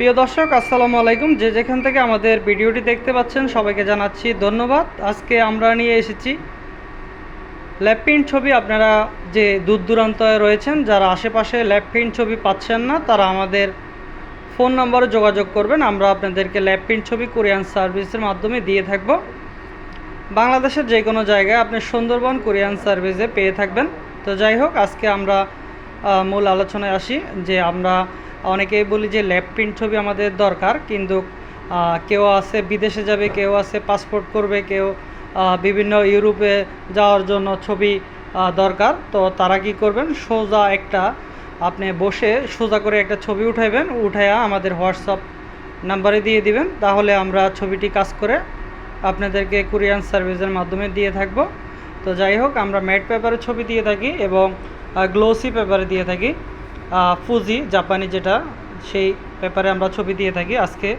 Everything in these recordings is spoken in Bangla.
প্রিয় দর্শক, আসসালামু আলাইকুম। যে যেখান থেকে আমাদের ভিডিওটি দেখতে পাচ্ছেন, সবাইকে জানাচ্ছি ধন্যবাদ। আজকে আমরা নিয়ে এসেছি ল্যাব প্রিন্ট ছবি। আপনারা যে দূর দূরান্তে রয়েছেন, যারা আশেপাশে ল্যাব প্রিন্ট ছবি পাচ্ছেন না, তারা আমাদের ফোন নম্বরে যোগাযোগ করবেন। আমরা আপনাদেরকে ল্যাব প্রিন্ট ছবি কোরিয়ান সার্ভিসের মাধ্যমে দিয়ে থাকব। বাংলাদেশের যে কোনো জায়গায় আপনি সুন্দরবন কোরিয়ান সার্ভিসে পেয়ে থাকবেন। তো যাই হোক, আজকে আমরা মূল আলোচনায় আসি যে আমরা অনেকেই বলি যে ল্যাব প্রিন্ট ছবি আমাদের দরকার, কিন্তু কেউ আছে বিদেশে যাবে, কেউ আছে পাসপোর্ট করবে, কেউ বিভিন্ন ইউরোপে যাওয়ার জন্য ছবি দরকার। তো তারা কি করবেন? সোজা একটা, আপনি বসে সোজা করে একটা ছবি উঠাইবেন, উঠাইয়া আমাদের হোয়াটসঅ্যাপ নাম্বারে দিয়ে দিবেন। তাহলে আমরা ছবিটি কাজ করে আপনাদেরকে কুরিয়ান সার্ভিসের মাধ্যমে দিয়ে থাকব। তো যাই হোক, আমরা ম্যাট পেপারে ছবি দিয়ে থাকি এবং গ্লোসি পেপারে দিয়ে থাকি। ফুজি জাপানি যেটা, সেই পেপারে আমরা ছবি দিয়ে থাকি আজকে।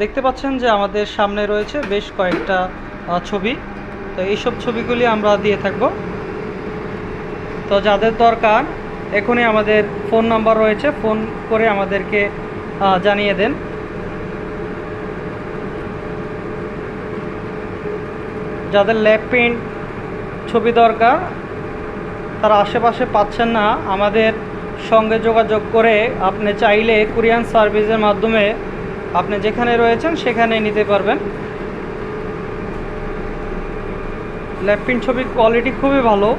দেখতে পাচ্ছেন যে আমাদের সামনে রয়েছে বেশ কয়েকটা ছবি। তো এইসব ছবিগুলি আমরা দিয়ে থাকব। তো যাদের দরকার, এখনই আমাদের ফোন নাম্বার রয়েছে, ফোন করে আমাদেরকে জানিয়ে দেন। যাদের ল্যাব প্রিন্ট ছবি দরকার, তারা আশেপাশে পাচ্ছেন না, আমাদের সঙ্গে যোগাযোগ করে আপনি চাইলে কুরিয়ান সার্ভিসের মাধ্যমে আপনি যেখানে রয়েছেন সেখানে নিতে পারবেন। ল্যাপটিন ছবির কোয়ালিটি খুবই ভালো।